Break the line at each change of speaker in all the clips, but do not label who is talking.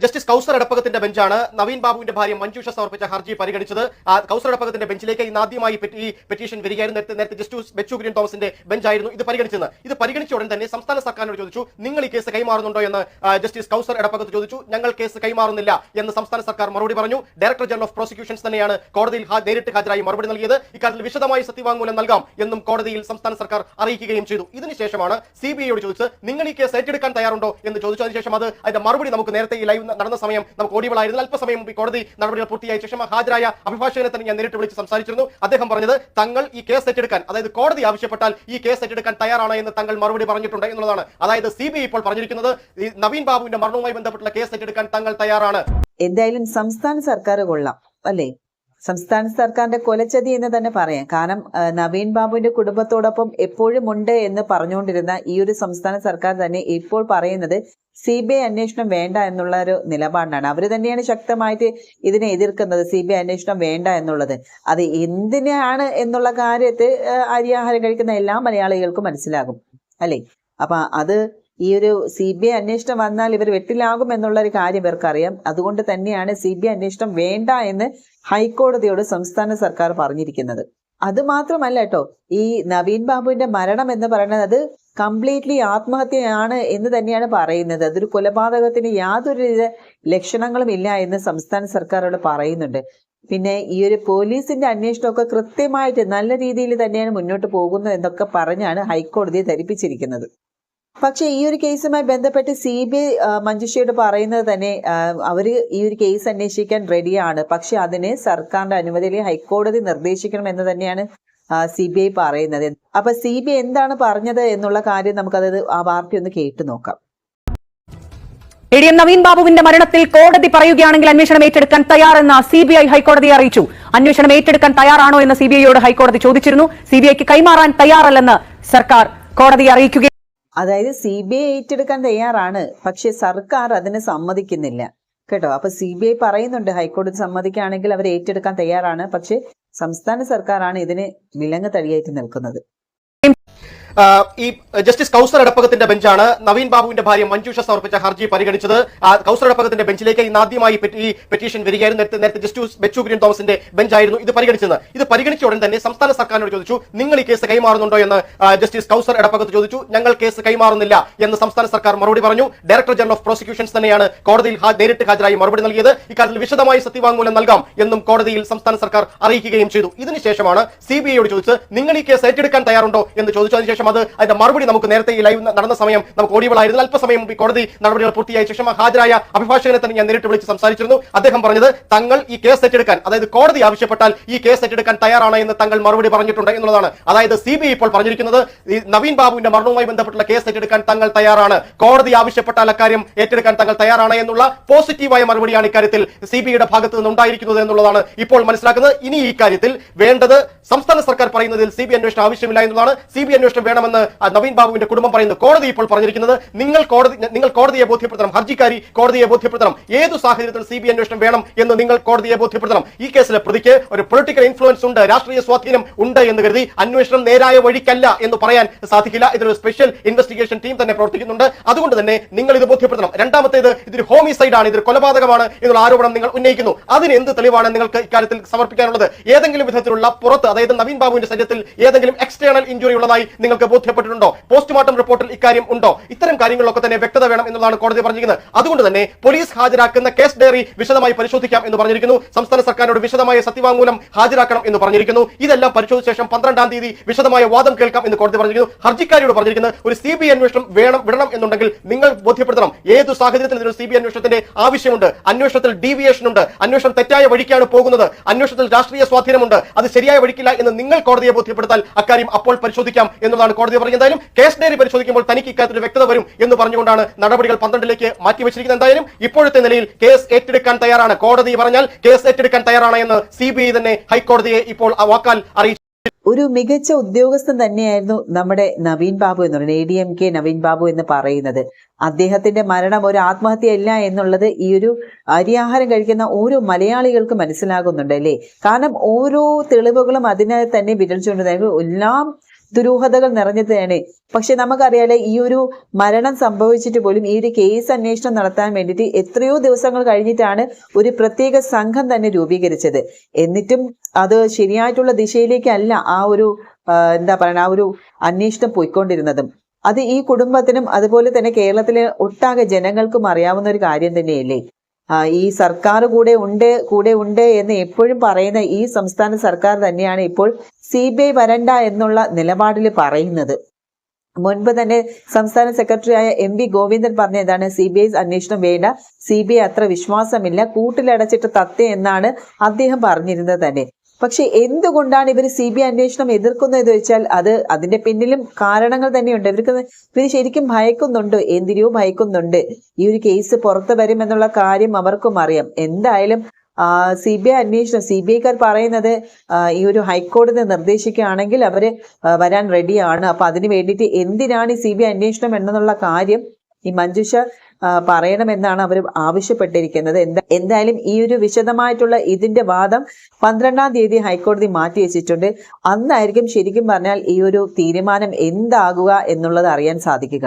Justice കൗസർ എടപ്പകത്തിന്റെ ബെഞ്ചാണ്. നവീൻ ബാബുവിന്റെ ഭാര്യ മഞ്ജുഷ സമർപ്പിച്ച ഹർജി പരിഗണിച്ചത്. കൗസർ എടപ്പകത്തിന്റെ ബെഞ്ചിലേക്ക് ഇന്ന് ആദ്യമായി ഈ പെറ്റീഷൻ വരികയായിരുന്നു. നേരത്തെ നേരത്തെ ജസ്റ്റിസ് ബെച്ചു ഗ്രീൻ തോമസിന്റെ ബെഞ്ചായിരുന്നു ഇത് പരിഗണിച്ചത്. ഇത് പരിഗണിച്ച ഉടൻ തന്നെ സംസ്ഥാന സർക്കാരിനോട് ചോദിച്ചു നിങ്ങൾ ഈ കേസ് കൈമാറുന്നുണ്ടോ? എന്ന് ജസ്റ്റിസ് കൗസർ എടപ്പകത്ത് ചോദിച്ചു ഞങ്ങൾ കേസ് കൈമാറുന്നില്ല. എന്ന് സംസ്ഥാന സർക്കാർ മറുപടി പറഞ്ഞു. ഡയറക്ടർ ജനറൽ ഓഫ് പ്രോസിക്യൂഷൻസ് തന്നെയാണ് കോടതിയിൽ നേരിട്ട് ഹാജരായി മറുപടി നൽകിയത്. ഇക്കാര്യത്തിൽ വിശദമായി സത്യവാങ്മൂലം നൽകാം എന്നും കോടതിയിൽ സംസ്ഥാന സർക്കാർ അറിയിക്കുകയും ചെയ്തു. ഇതിനുശേഷമാണ് സി ബി ഐയോട് ചോദിച്ചത് നിങ്ങൾ ഈ കേസ് ഏറ്റെടുക്കാൻ തയ്യാറുണ്ടോ? എന്ന് ചോദിച്ചതിന് ശേഷം അത് അതിന്റെ മറുപടി നമുക്ക് നേരത്തെ ഈ ലൈവ് നടന്ന സമയം നമുക്ക് ഓടിവളായിരുന്നു അല്പസമയം മുമ്പ് കോടതി നടപടികൾ പൂർത്തിയായ ശേഷം ഹാജരായ അഭിഭാഷകനെ തന്നെ ഞാൻ നേരിട്ട് വിളിച്ച് സംസാരിച്ചിരുന്നു. അദ്ദേഹം പറഞ്ഞത് തങ്ങൾ ഈ കേസ് ഏറ്റെടുക്കാൻ അതായത് കോടതി ആവശ്യപ്പെട്ടാൽ ഈ കേസ് ഏറ്റെടുക്കാൻ തയ്യാറാണ് എന്ന് തങ്ങൾ മറുപടി പറഞ്ഞിട്ടുണ്ട് എന്നുള്ളതാണ്. അതായത് സി ഇപ്പോൾ പറഞ്ഞിരിക്കുന്നത് നവീൻ ബാബുവിന്റെ മരണവുമായി ബന്ധപ്പെട്ടുള്ള കേസ് ഏറ്റെടുക്കാൻ തങ്ങൾ തയ്യാറാണ്.
എന്തായാലും സംസ്ഥാന സർക്കാർ കൊള്ളാം അല്ലേ? സംസ്ഥാന സർക്കാരിന്റെ കൊലച്ചതി എന്ന് തന്നെ പറയാം. കാരണം നവീൻ ബാബുവിന്റെ കുടുംബത്തോടൊപ്പം എപ്പോഴും ഉണ്ട് എന്ന് പറഞ്ഞുകൊണ്ടിരുന്ന ഈ ഒരു സംസ്ഥാന സർക്കാർ തന്നെ ഇപ്പോൾ പറയുന്നത് സി ബി ഐ അന്വേഷണം വേണ്ട എന്നുള്ള ഒരു നിലപാടാണ് അവർ തന്നെയാണ് ശക്തമായിട്ട് ഇതിനെ എതിർക്കുന്നത് സി ബി ഐ അന്വേഷണം വേണ്ട എന്നുള്ളത്. അത് എന്തിനാണ് എന്നുള്ള കാര്യത്തിൽ അരിയാഹാരം കഴിക്കുന്ന എല്ലാ മലയാളികൾക്കും മനസ്സിലാകും. അല്ലേ? അപ്പൊ അത് ഈ ഒരു സി ബി ഐ അന്വേഷണം വന്നാൽ ഇവർ വെട്ടിലാകും എന്നുള്ള ഒരു കാര്യം ഇവർക്കറിയാം. അതുകൊണ്ട് തന്നെയാണ് സി ബി ഐ അന്വേഷണം വേണ്ട എന്ന് ഹൈക്കോടതിയോട് സംസ്ഥാന സർക്കാർ പറഞ്ഞിരിക്കുന്നത്. അത് മാത്രമല്ല കേട്ടോ ഈ നവീൻ ബാബുവിന്റെ മരണം എന്ന് പറയുന്നത് അത് കംപ്ലീറ്റ്ലി ആത്മഹത്യയാണ് എന്ന് തന്നെയാണ് പറയുന്നത്. അതൊരു കൊലപാതകത്തിന് യാതൊരു ലക്ഷണങ്ങളും ഇല്ല എന്ന് സംസ്ഥാന സർക്കാരോട് പറയുന്നുണ്ട്. പിന്നെ ഈ ഒരു പോലീസിന്റെ അന്വേഷണമൊക്കെ കൃത്യമായിട്ട് നല്ല രീതിയിൽ തന്നെയാണ് മുന്നോട്ട് പോകുന്നത് എന്നൊക്കെ പറഞ്ഞാണ് ഹൈക്കോടതിയെ ധരിപ്പിച്ചിരിക്കുന്നത്. പക്ഷേ ഈ ഒരു കേസുമായി ബന്ധപ്പെട്ട് സി ബി ഐ മഞ്ജുഷയോട് പറയുന്നത് തന്നെ അവർ ഈ ഒരു കേസ് അന്വേഷിക്കാൻ റെഡിയാണ്. പക്ഷെ അതിന് സർക്കാരിന്റെ അനുമതി അല്ലെങ്കിൽ ഹൈക്കോടതി നിർദ്ദേശിക്കണം എന്ന് തന്നെയാണ് സി ബി ഐ പറയുന്നത്. അപ്പൊ സി ബി ഐ എന്താണ് പറഞ്ഞത് എന്നുള്ള കാര്യം നമുക്കത് ആ വാർത്ത ഒന്ന് കേട്ടു നോക്കാം.
എ ഡി എം നവീൻ ബാബുവിന്റെ മരണത്തിൽ കോടതി പറയുകയാണെങ്കിൽ അന്വേഷണം ഏറ്റെടുക്കാൻ തയ്യാറെന്ന് സി ബി ഐ ഹൈക്കോടതിയെ അറിയിച്ചു. അന്വേഷണം ഏറ്റെടുക്കാൻ തയ്യാറാണോ എന്ന് സി ബി ഐയോട് ഹൈക്കോടതി ചോദിച്ചിരുന്നു. സി ബി ഐക്ക് കൈമാറാൻ തയ്യാറല്ലെന്ന് സർക്കാർ കോടതിയെ അറിയിക്കുകയും
അതായത് സി ബി ഐ ഏറ്റെടുക്കാൻ തയ്യാറാണ്. പക്ഷെ സർക്കാർ അതിന് സമ്മതിക്കുന്നില്ല. കേട്ടോ? അപ്പൊ സി ബി ഐ പറയുന്നുണ്ട് ഹൈക്കോടതി സമ്മതിക്കുകയാണെങ്കിൽ അവർ ഏറ്റെടുക്കാൻ തയ്യാറാണ്. പക്ഷെ സംസ്ഥാന സർക്കാരാണ് ഇതിന് വിലങ്ങ് തടിയായിട്ട് നിൽക്കുന്നത്.
ഈ ജസ്റ്റിസ് കൗസർ എടപ്പകത്തിന്റെ ബെഞ്ചാണ്. നവീൻ ബാബുവിന്റെ ഭാര്യ മഞ്ജുഷ സമർപ്പിച്ച ഹർജി പരിഗണിച്ചത്. കൗസർ എടപ്പകത്തിന്റെ ബെഞ്ചിലേക്ക് ഇന്ന് ആദ്യമായി ഈ പെറ്റീഷൻ വരികയായിരുന്നു. നേരത്തെ നേരത്തെ ജസ്റ്റിസ് ബെച്ചു ഗ്രീൻ തോമസിന്റെ ബെഞ്ചായിരുന്നു ഇത് പരിഗണിച്ചത്. ഇത് പരിഗണിച്ച ഉടൻ തന്നെ സംസ്ഥാന സർക്കാരിനോട് ചോദിച്ചു നിങ്ങൾ ഈ കേസ് കൈമാറുന്നുണ്ടോ? എന്ന് ജസ്റ്റിസ് കൗസർ എടപ്പകത്ത് ചോദിച്ചു ഞങ്ങൾ കേസ് കൈമാറുന്നില്ല എന്ന് സംസ്ഥാന സർക്കാർ മറുപടി പറഞ്ഞു. ഡയറക്ടർ ജനറൽ ഓഫ് പ്രോസിക്യൂഷൻസ് തന്നെയാണ് കോടതിയിൽ നേരിട്ട് ഹാജരായി മറുപടി നൽകിയത്. ഇക്കാര്യത്തിൽ വിശദമായി സത്യവാങ്മൂലം നൽകാം എന്നും കോടതിയിൽ സംസ്ഥാന സർക്കാർ അറിയിക്കുകയും ചെയ്തു. ഇതിനുശേഷമാണ് സി ബി ഐയോട് ചോദിച്ചത് നിങ്ങൾ ഈ കേസ് ഏറ്റെടുക്കാൻ തയ്യാറുണ്ടോ? എന്ന് ചോദിച്ചു അതിനുശേഷം അത് അതിന്റെ മറുപടി നമുക്ക് നേരത്തെ ഈ ലൈവ് നടന്ന സമയം നമുക്ക് ഓടിയബിളായിരുന്നു അല്പസമയം മുമ്പ് കോടതി നടപടികൾ പൂർത്തിയായ ശേഷം ഹാജരായ അഭിഭാഷകനെ തന്നെ ഞാൻ നേരിട്ട് വിളിച്ച് സംസാരിച്ചിരുന്നു. അദ്ദേഹം പറഞ്ഞത് തങ്ങൾ ഈ കേസ് ഏറ്റെടുക്കാൻ അതായത് കോടതി ആവശ്യപ്പെട്ടാൽ ഈ കേസ് ഏറ്റെടുക്കാൻ തയ്യാറാണ് എന്ന് തങ്ങൾ മറുപടി പറഞ്ഞിട്ടുണ്ട് എന്നുള്ളതാണ്. അതായത് സി ഇപ്പോൾ പറഞ്ഞിരിക്കുന്നത് ഈ നവീൻ ബാബുവിന്റെ മരണവുമായി ബന്ധപ്പെട്ടുള്ള കേസ് ഏറ്റെടുക്കാൻ തങ്ങൾ തയ്യാറാണ്. കോടതി ആവശ്യപ്പെട്ടാൽ അക്കാര്യം ഏറ്റെടുക്കാൻ തങ്ങൾ തയ്യാറാണ് എന്നുള്ള പോസിറ്റീവായ മറുപടിയാണ് ഇക്കാര്യത്തിൽ സി ബി ഐയുടെ ഭാഗത്ത് നിന്ന് ഉണ്ടായിരിക്കുന്നത് എന്നുള്ളതാണ് ഇപ്പോൾ മനസ്സിലാക്കുന്നത്. ഇനി ഈ കാര്യത്തിൽ വേണ്ടത് സംസ്ഥാന സർക്കാർ പറയുന്നതിൽ സി ബി അന്വേഷണം ആവശ്യമില്ല എന്നുള്ളതാണ്. സി ബി അന്വേഷണം വേണമെന്ന് നവീൻ ബാബുവിന്റെ കുടുംബം പറയുന്നു. കോടതി ഇപ്പോൾ പറഞ്ഞിരിക്കുന്നത് നിങ്ങൾ കോടതി നിങ്ങൾ കോടതിയെ ബോധ്യപ്പെടുത്തണം. ഹർജിക്കാരി കോടതിയെ ബോധ്യപ്പെടുത്തണം. ഏത് സാഹചര്യത്തിൽ സി ബി അന്വേഷണം വേണം എന്ന് നിങ്ങൾ കോടതിയെ ബോധ്യപ്പെടുത്തണം. ഈ കേസിലെ പ്രതിക്ക് ഒരു പൊളിറ്റിക്കൽ ഇൻഫ്ലുവൻസ് ഉണ്ട്. രാഷ്ട്രീയ സ്വാധീനം ഉണ്ട് എന്ന് കരുതി അന്വേഷണം നേരായ വഴിക്കല്ല എന്ന് പറയാൻ സാധിക്കില്ല. ഇതൊരു സ്പെഷ്യൽ ഇൻവെസ്റ്റിഗേഷൻ ടീം തന്നെ പ്രവർത്തിക്കുന്നുണ്ട്. അതുകൊണ്ട് തന്നെ നിങ്ങൾ ഇത് ബോധ്യപ്പെടുത്തണം. രണ്ടാമത്തേത് ഇതൊരു ഹോമിസൈഡ് ആണ് ഇതൊരു കൊലപാതകമാണ് എന്നുള്ള ആരോപണം നിങ്ങൾ ഉന്നയിക്കുന്നു. അതിന് എന്ത് തെളിവാണ് നിങ്ങൾക്ക് ഇക്കാര്യത്തിൽ സമർപ്പിക്കാനുള്ളത്? ഏതെങ്കിലും വിധത്തിലുള്ള പുറത്ത് അതായത് നവീൻ ബാബുവിന്റെ ശരീരത്തിൽ ഏതെങ്കിലും എക്സ്റ്റേണൽ ഇഞ്ചുറി ഉള്ളതായി നിങ്ങൾക്ക് ബോധ്യപ്പെട്ടിട്ടുണ്ടോ? പോസ്റ്റ്മോർട്ടം റിപ്പോർട്ടിൽ ഇക്കാര്യം ഉണ്ടോ? ഇത്തരം കാര്യങ്ങളിലൊക്കെ തന്നെ വ്യക്തത വേണം എന്നുള്ളതാണ് കോടതി പറഞ്ഞിരിക്കുന്നത്. അതുകൊണ്ട് തന്നെ പോലീസ് ഹാജരാക്കുന്ന കേസ് ഡയറി വിശദമായി പരിശോധിക്കാം എന്ന് പറഞ്ഞിരിക്കുന്നു. സംസ്ഥാന സർക്കാരിനോട് വിശദമായ സത്യവാങ്മൂലം ഹാജരാക്കണം എന്ന് പറഞ്ഞിരിക്കുന്നു. ഇതെല്ലാം പരിശോധിച്ച ശേഷം പന്ത്രണ്ടാം തീയതി വിശദമായ വാദം കേൾക്കാം എന്ന് കോടതി പറഞ്ഞിരിക്കുന്നു. ഹർജിക്കാരിയോട് പറഞ്ഞിരിക്കുന്നത് ഒരു സി ബി അന്വേഷണം വേണം വിടണം എന്നുണ്ടെങ്കിൽ നിങ്ങൾ ബോധ്യപ്പെടുത്തണം. ഏതു സാഹചര്യത്തിൽ ഇതിനൊരു സി ബി അന്വേഷണത്തിന്റെ ആവശ്യമുണ്ട്? അന്വേഷണത്തിൽ ഡീവിയേഷൻ ഉണ്ട്. അന്വേഷണം തെറ്റായ വഴിക്കാണ് പോകുന്നത്. അന്വേഷണത്തിൽ രാഷ്ട്രീയ സ്വാധീനമുണ്ട്. അത് ശരിയായ വഴിക്കില്ല എന്ന് നിങ്ങൾ കോടതിയെ ബോധ്യപ്പെടുത്താൽ അക്കാര്യം അപ്പോൾ പരിശോധിക്കാം എന്നുള്ളതാണ് കോടതി പറഞ്ഞത് എന്തായാലും കേസ് ഡയറി പരിശോധിക്കുമ്പോൾ തനിക്ക് ഇക്കാര്യത്തിൽ വ്യക്തത വരും എന്ന് പറഞ്ഞുകൊണ്ടാണ് നടപടികൾ പന്ത്രണ്ടിലേക്ക് മാറ്റിവെച്ചിരിക്കുന്നത് എന്തായാലും ഇപ്പോഴത്തെ നിലയിൽ കേസ് ഏറ്റെടുക്കാൻ തയ്യാറാണ്. കോടതി പറഞ്ഞാൽ കേസ് ഏറ്റെടുക്കാൻ തയ്യാറാണ് എന്ന് സി തന്നെ ഹൈക്കോടതിയെ ഇപ്പോൾ വാക്കാൽ അറിയിച്ചു.
ഒരു മികച്ച ഉദ്യോഗസ്ഥൻ തന്നെയായിരുന്നു നമ്മുടെ നവീൻ ബാബു എന്ന് പറയുന്നത് A D M K Naveen Babu എന്ന് പറയുന്നത്. അദ്ദേഹത്തിന്റെ മരണം ഒരു ആത്മഹത്യയല്ല എന്നുള്ളത് ഈ ഒരു അരിയാഹാരം കഴിക്കുന്ന ഓരോ മലയാളികൾക്കും മനസ്സിലാകുന്നുണ്ട് അല്ലേ? കാരണം ഓരോ തെളിവുകളും അതിനെ തന്നെ വിരൽ ചൂണ്ടുന്നത് എല്ലാം ദുരൂഹതകൾ നിറഞ്ഞതാണ് പക്ഷെ നമുക്കറിയാലേ ഈ ഒരു മരണം സംഭവിച്ചിട്ട് പോലും ഈ ഒരു കേസ് അന്വേഷണം നടത്താൻ വേണ്ടിയിട്ട് എത്രയോ ദിവസങ്ങൾ കഴിഞ്ഞിട്ടാണ് ഒരു പ്രത്യേക സംഘം തന്നെ രൂപീകരിച്ചത്. എന്നിട്ടും അത് ശരിയായിട്ടുള്ള ദിശയിലേക്കല്ല ആ ഒരു എന്താ പറയണ ആ ഒരു അന്വേഷണം പോയിക്കൊണ്ടിരുന്നതും. അത് ഈ കുടുംബത്തിനും അതുപോലെ തന്നെ കേരളത്തിലെ ഒട്ടാകെ ജനങ്ങൾക്കും അറിയാവുന്ന ഒരു കാര്യം തന്നെയല്ലേ? ഈ സർക്കാർ കൂടെ ഉണ്ട് കൂടെ ഉണ്ട് എന്ന് എപ്പോഴും പറയുന്ന ഈ സംസ്ഥാന സർക്കാർ തന്നെയാണ് ഇപ്പോൾ സി ബി ഐ വരണ്ട എന്നുള്ള നിലപാടിൽ പറയുന്നത്. മുൻപ് തന്നെ സംസ്ഥാന സെക്രട്ടറിയായ എം വി ഗോവിന്ദൻ പറഞ്ഞ എന്താണ് സി ബി ഐ അന്വേഷണം വേണ്ട സി ബി ഐ അത്ര വിശ്വാസമില്ല കൂട്ടിലടച്ചിട്ട് തത്തേ എന്നാണ് അദ്ദേഹം പറഞ്ഞിരുന്നത് തന്നെ. പക്ഷെ എന്തുകൊണ്ടാണ് ഇവർ സി ബി ഐ അന്വേഷണം എതിർക്കുന്നത് വെച്ചാൽ അത് അതിന്റെ പിന്നിലും കാരണങ്ങൾ തന്നെയുണ്ട്. ഇവർക്ക് ഇവർ ശരിക്കും ഭയക്കുന്നുണ്ട്. എന്തിനോ ഭയക്കുന്നുണ്ട്. ഈ ഒരു കേസ് പുറത്തു വരുമെന്നുള്ള കാര്യം അവർക്കും അറിയാം. എന്തായാലും സി ബി ഐ അന്വേഷണം സി ബി ഐക്കാർ പറയുന്നത് ഈ ഒരു ഹൈക്കോടതി നിർദ്ദേശിക്കുകയാണെങ്കിൽ അവർ വരാൻ റെഡിയാണ് അപ്പൊ അതിന് വേണ്ടിയിട്ട് എന്തിനാണ് ഈ സി ബി ഐ അന്വേഷണം എന്നുള്ള കാര്യം ഈ മഞ്ജുഷ പറയണമെന്നാണ് അവർ ആവശ്യപ്പെട്ടിരിക്കുന്നത്. എന്താ എന്തായാലും ഈ ഒരു വിശദമായിട്ടുള്ള ഇതിന്റെ വാദം പന്ത്രണ്ടാം തീയതി ഹൈക്കോടതി മാറ്റി വെച്ചിട്ടുണ്ട്. അന്നായിരിക്കും ശരിക്കും പറഞ്ഞാൽ ഈ ഒരു തീരുമാനം എന്താകുക എന്നുള്ളത് അറിയാൻ സാധിക്കുക.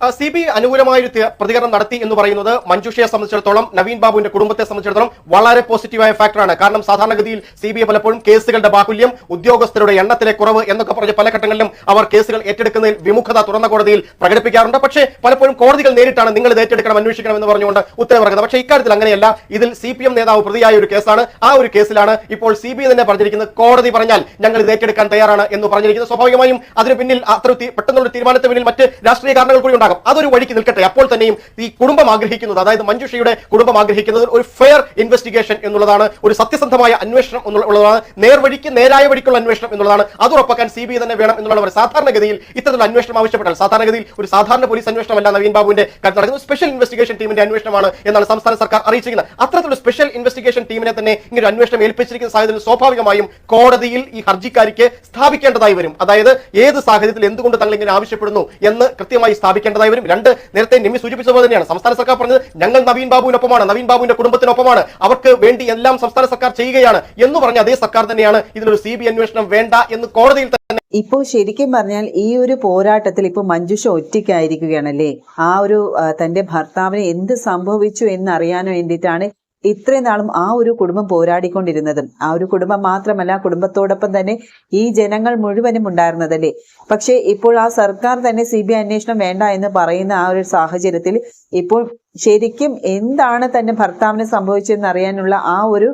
സി ബി അനുകൂലമായ പ്രതികരണം നടത്തി എന്ന് പറയുന്നത് മഞ്ജുഷയെ സംബന്ധിച്ചിടത്തോളം നവീൻ ബാബുവിന്റെ കുടുംബത്തെ സംബന്ധിച്ചിടത്തോളം വളരെ പോസിറ്റീവായ ഫാക്ടറാണ്. കാരണം സാധാരണഗതിയിൽ സി ബി ഐ പലപ്പോഴും കേസുകളുടെ ബാഹുല്യം ഉദ്യോഗസ്ഥരുടെ എണ്ണത്തിലെ കുറവ് എന്നൊക്കെ പറഞ്ഞ് പല ഘട്ടങ്ങളിലും അവർ കേസുകൾ ഏറ്റെടുക്കുന്നതിൽ വിമുഖത തുറന്ന കോടതിയിൽ പ്രകടിപ്പിക്കാറുണ്ട്. പക്ഷേ പലപ്പോഴും കോടതികൾ നേരിട്ടാണ് നിങ്ങൾ ഏറ്റെടുക്കണം അന്വേഷിക്കണം എന്ന് പറഞ്ഞുകൊണ്ട് ഉത്തരവിറക്കുന്നത് പക്ഷേ ഇക്കാര്യത്തിൽ അങ്ങനെയല്ല. ഇതിൽ സി പി എം നേതാവ് പ്രതിയായ ഒരു കേസാണ്. ആ ഒരു കേസിലാണ് ഇപ്പോൾ സി ബി ഐ തന്നെ പറഞ്ഞിരിക്കുന്നത്. കോടതി പറഞ്ഞാൽ ഞങ്ങൾ ഇത് ഏറ്റെടുക്കാൻ തയ്യാറാണ് എന്ന് പറഞ്ഞിരിക്കുന്നത്. സ്വാഭാവികമായും അതിന് പിന്നിൽ അത്ര പെട്ടെന്നുള്ള തീരുമാനത്തിന് പിന്നിൽ മറ്റ് രാഷ്ട്രീയ കാരണങ്ങൾ കൂടി ഉണ്ടാകും. അതൊരു വഴിക്ക് നിൽക്കട്ടെ. അപ്പോൾ തന്നെയും ഈ കുടുംബം ആഗ്രഹിക്കുന്നത് അതായത് മഞ്ജുഷയുടെ കുടുംബം ആഗ്രഹിക്കുന്നത് ഒരു ഫെയർ ഇൻവെസ്റ്റിഗേഷൻ എന്നുള്ളതാണ് ഒരു സത്യസന്ധമായ അന്വേഷണം എന്നുള്ളതാണ് നേർവഴിക്ക് നേരായ വഴിക്കുള്ള അന്വേഷണം എന്നുള്ളതാണ്. അത് ഉറപ്പാക്കാൻ സി തന്നെ വേണം എന്നുള്ളവർ സാധാരണഗതിയിൽ ഇത്തരത്തിലുള്ള അന്വേഷണം ആവശ്യപ്പെട്ടാൽ സാധാരണഗതിയിൽ ഒരു സാധാരണ പോലീസ് അന്വേഷണമല്ല നവീൻ ബാബുവിന്റെ കാര്യം നടക്കുന്നത്. സ്പെഷ്യൽ ഇൻവെസ്റ്റിഗേഷൻ ടീമിന്റെ അന്വേഷണമാണ് എന്നാണ് സംസ്ഥാന സർക്കാർ അറിയിച്ചിരിക്കുന്നത്. അത്തരത്തിലുള്ള സ്പെഷ്യൽ ഇൻവെസ്റ്റിഗേഷൻ ടീമിനെ തന്നെ ഇങ്ങനെ അന്വേഷണം ഏൽപ്പിച്ചിരിക്കുന്ന സാഹചര്യത്തിൽ സ്വാഭാവികമായും കോടതിയിൽ ഈ ഹർജിക്കാരിക്ക് സ്ഥാപിക്കേണ്ടതായി വരും. അതായത് ഏത് സാഹചര്യത്തിൽ എന്തുകൊണ്ട് തങ്ങൾ ഇങ്ങനെ ആവശ്യപ്പെടുന്നു എന്ന് കൃത്യമായി സ്ഥാപിക്കേണ്ടതായി വരും. രണ്ട് നേരത്തെ നിമി സൂചിപ്പിച്ചതുപോലെ തന്നെയാണ്. സംസ്ഥാന സർക്കാർ പറഞ്ഞത് ഞങ്ങൾ നവീൻ ബാബുവിനൊപ്പമാണ്. നവീൻ ബാബുവിന്റെ കുടുംബത്തിനൊപ്പമാണ്. അവർക്ക് വേണ്ടി എല്ലാം സംസ്ഥാന സർക്കാർ ചെയ്യുകയാണ് എന്ന് പറഞ്ഞ അതേ സർക്കാർ തന്നെയാണ് ഇതിനൊരു സി അന്വേഷണം വേണ്ട എന്ന് കോടതിയിൽ തന്നെ
ഇപ്പോൾ ശരിക്കും പറഞ്ഞാൽ ഈ ഒരു പോരാട്ടത്തിൽ ഇപ്പോൾ മഞ്ജുഷ ഒറ്റയ്ക്കായിരിക്കുകയാണല്ലേ? ആ ഒരു തന്റെ ഭർത്താവിന് എന്ത് സംഭവിച്ചു എന്നറിയാൻ വേണ്ടിയിട്ടാണ് ഇത്രയും നാളും ആ ഒരു കുടുംബം പോരാടിക്കൊണ്ടിരുന്നതും ആ ഒരു കുടുംബം മാത്രമല്ല കുടുംബത്തോടൊപ്പം തന്നെ ഈ ജനങ്ങൾ മുഴുവനും ഉണ്ടായിരുന്നതല്ലേ? പക്ഷേ ഇപ്പോൾ ആ സർക്കാർ തന്നെ സി ബി ഐ അന്വേഷണം വേണ്ട എന്ന് പറയുന്ന ആ ഒരു സാഹചര്യത്തിൽ ഇപ്പോൾ ശരിക്കും എന്താണ് തന്നെ ഭർത്താവിന് സംഭവിച്ചതെന്ന് അറിയാനുള്ള ആ ഒരു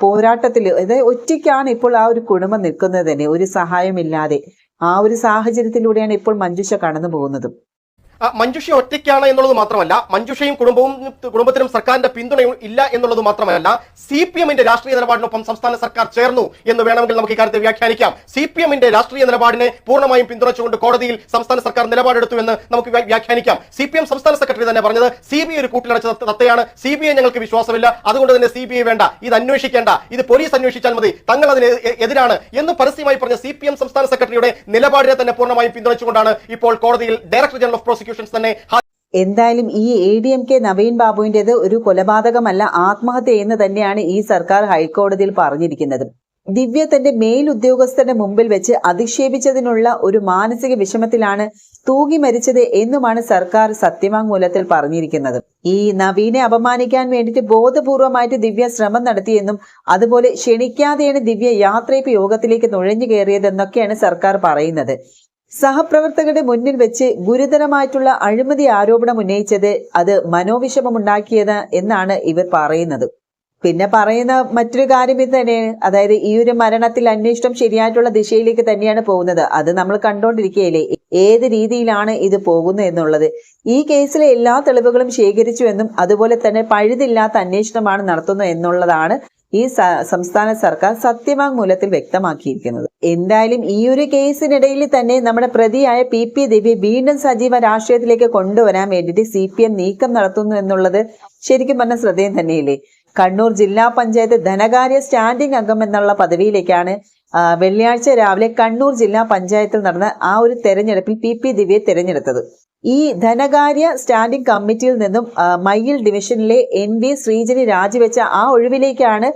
പോരാട്ടത്തിൽ അതായത് ഒറ്റയ്ക്കാണ് ഇപ്പോൾ ആ ഒരു കുടുംബം നിൽക്കുന്നത് തന്നെ ഒരു സഹായമില്ലാതെ ആ ഒരു സാഹചര്യത്തിലൂടെയാണ് ഇപ്പോൾ മഞ്ജുഷ കടന്നു പോകുന്നതും
മഞ്ജുഷ ഒറ്റയ്ക്കാണ് എന്നുള്ളത് മാത്രമല്ല മഞ്ജുഷയും കുടുംബവും കുടുംബത്തിനും സർക്കാരിന്റെ പിന്തുണയും ഇല്ല എന്നുള്ളത് മാത്രമല്ല സി പി എമ്മിന്റെ രാഷ്ട്രീയ നിലപാടിനൊപ്പം സംസ്ഥാന സർക്കാർ ചേർന്നു എന്ന് വേണമെങ്കിൽ നമുക്ക് ഇക്കാര്യത്തിൽ വ്യാഖ്യാനിക്കാം. സി പി എമ്മിന്റെ രാഷ്ട്രീയ നിലപാടിനെ പൂർണമായും പിന്തുണച്ചുകൊണ്ട് കോടതിയിൽ സംസ്ഥാന സർക്കാർ നിലപാടെടുത്തു എന്ന് നമുക്ക് വ്യാഖ്യാനിക്കാം. സി പി എം സംസ്ഥാന സെക്രട്ടറി തന്നെ പറഞ്ഞത് സി ബി ഐ ഒരു കൂട്ടിലടച്ച തത്തയാണ് സി ബി ഐ ഞങ്ങൾക്ക് വിശ്വാസമില്ല അതുകൊണ്ട് തന്നെ സി ബി ഐ വേണ്ട ഇത് അന്വേഷിക്കേണ്ട ഇത് പോലീസ് അന്വേഷിച്ചാൽ മതി തങ്ങൾ അതിന് എതിരാണ് എന്ന് പരസ്യമായി പറഞ്ഞ സി പി എം സംസ്ഥാന സെക്രട്ടറിയുടെ നിലപാടിനെ തന്നെ പൂർണമായും പിന്തുണച്ചുകൊണ്ടാണ് ഇപ്പോൾ കോടതിയിൽ ഡയറക്ടർ ജനറൽ ഓഫ് പ്രോസിക്യൂഷൻസ് തന്നെ
എന്തായാലും ഈ A D M K Naveen ബാബുവിന്റെത് ഒരു കൊലപാതകമല്ല ആത്മഹത്യ എന്ന് തന്നെയാണ് ഈ സർക്കാർ ഹൈക്കോടതിയിൽ പറഞ്ഞിരിക്കുന്നത്. ദിവ്യ തന്റെ മേലുദ്യോഗസ്ഥരുടെ മുമ്പിൽ വെച്ച് അധിക്ഷേപിച്ചതിനുള്ള ഒരു മാനസിക വിഷമത്തിലാണ് തൂങ്ങി മരിച്ചത് എന്നുമാണ് സർക്കാർ സത്യവാങ്മൂലത്തിൽ പറഞ്ഞിരിക്കുന്നത്. ഈ നവീനെ അപമാനിക്കാൻ വേണ്ടിയിട്ട് ബോധപൂർവമായിട്ട് ദിവ്യ ശ്രമം നടത്തിയെന്നും അതുപോലെ ക്ഷണിക്കാതെയാണ് ദിവ്യ യാത്രയപ്പ് യോഗത്തിലേക്ക് നുഴഞ്ഞു കയറിയതെന്നൊക്കെയാണ് സർക്കാർ പറയുന്നത്. സഹപ്രവർത്തകരുടെ മുന്നിൽ വെച്ച് ഗുരുതരമായിട്ടുള്ള അഴിമതി ആരോപണം ഉന്നയിച്ചത് അത് മനോവിഷമമുണ്ടാക്കിയത് എന്നാണ് ഇവർ പറയുന്നത്. പിന്നെ പറയുന്ന മറ്റൊരു കാര്യം ഇത് തന്നെയാണ്. അതായത് ഈ ഒരു മരണത്തിൽ അന്വേഷണം ശരിയായിട്ടുള്ള ദിശയിലേക്ക് തന്നെയാണ് പോകുന്നത്. അത് നമ്മൾ കണ്ടോണ്ടിരിക്കുകയല്ലേ ഏത് രീതിയിലാണ് ഇത് പോകുന്നത് എന്നുള്ളത്. ഈ കേസിലെ എല്ലാ തെളിവുകളും ശേഖരിച്ചു എന്നും അതുപോലെ തന്നെ പഴുതില്ലാത്ത അന്വേഷണമാണ് നടത്തുന്നത് എന്നുള്ളതാണ് ഈ സംസ്ഥാന സർക്കാർ സത്യവാങ്മൂലത്തിൽ വ്യക്തമാക്കിയിരിക്കുന്നത്. എന്തായാലും ഈ ഒരു കേസിനിടയിൽ തന്നെ നമ്മുടെ പ്രതിയായ പി പി ദേവി വീണ്ടും സജീവ രാഷ്ട്രീയത്തിലേക്ക് കൊണ്ടുവരാൻ വേണ്ടിയിട്ട് സി പി എം നീക്കം നടത്തുന്നു എന്നുള്ളത് ശരിക്കും പറഞ്ഞ ശ്രദ്ധേയം തന്നെയില്ലേ? കണ്ണൂർ ജില്ലാ പഞ്ചായത്ത് ധനകാര്യ സ്റ്റാൻഡിംഗ് അംഗം എന്നുള്ള പദവിയിലേക്കാണ് വെള്ളിയാഴ്ച രാവിലെ കണ്ണൂർ ജില്ലാ പഞ്ചായത്തിൽ നടന്ന ആ ഒരു തെരഞ്ഞെടുപ്പിൽ പി പി ദിവ്യയെ തെരഞ്ഞെടുത്തത്. ഈ ധനകാര്യ സ്റ്റാൻഡിംഗ് കമ്മിറ്റിയിൽ നിന്നും മയ്യിൽ ഡിവിഷനിലെ എൻ വി ശ്രീജനി രാജിവെച്ച ആ ഒഴിവിലേക്കാണ്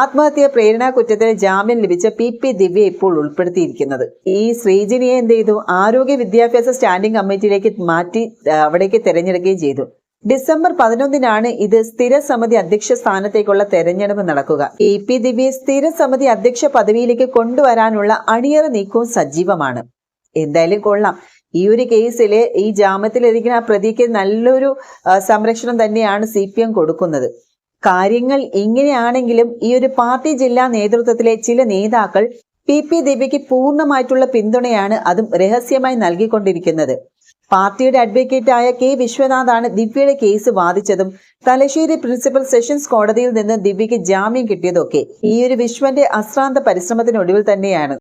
ആത്മഹത്യ പ്രേരണ കുറ്റത്തിന് ജാമ്യം ലഭിച്ച പി പി ദിവ്യ ഇപ്പോൾ ഉൾപ്പെടുത്തിയിരിക്കുന്നത്. ഈ ശ്രീജനിയെ എന്ത് ചെയ്തു? ആരോഗ്യ വിദ്യാഭ്യാസ സ്റ്റാൻഡിംഗ് കമ്മിറ്റിയിലേക്ക് മാറ്റി അവിടേക്ക് തെരഞ്ഞെടുക്കുകയും ചെയ്തു. ഡിസംബർ പതിനൊന്നിനാണ് ഇത് സ്ഥിര സമിതി അധ്യക്ഷ സ്ഥാനത്തേക്കുള്ള തെരഞ്ഞെടുപ്പ് നടക്കുക. എ പി ദിവ്യ സ്ഥിര സമിതി അധ്യക്ഷ പദവിയിലേക്ക് കൊണ്ടുവരാനുള്ള അണിയറ നീക്കവും സജീവമാണ്. എന്തായാലും കൊള്ളാം. ഈ ഒരു കേസിൽ ഈ ജാമ്യത്തിലിരിക്കുന്ന ആ പ്രതിക്ക് നല്ലൊരു സംരക്ഷണം തന്നെയാണ് സി പി എം കൊടുക്കുന്നത്. കാര്യങ്ങൾ ഇങ്ങനെയാണെങ്കിലും ഈ ഒരു പാർട്ടി ജില്ലാ നേതൃത്വത്തിലെ ചില നേതാക്കൾ പി പി ദിവ്യയ്ക്ക് പൂർണമായിട്ടുള്ള പിന്തുണയാണ് അതും രഹസ്യമായി നൽകിക്കൊണ്ടിരിക്കുന്നത്. പാർട്ടിയുടെ അഡ്വക്കേറ്റായ കെ വിശ്വനാഥാണ് ദിവ്യയുടെ കേസ് വാദിച്ചതും തലശ്ശേരി പ്രിൻസിപ്പൽ സെഷൻസ് കോടതിയിൽ നിന്ന് ദിവ്യയ്ക്ക് ജാമ്യം കിട്ടിയതൊക്കെ. ഈ ഒരു വിശ്വന്റെ അശ്രാന്ത പരിശ്രമത്തിനൊടുവിൽ തന്നെയാണ്.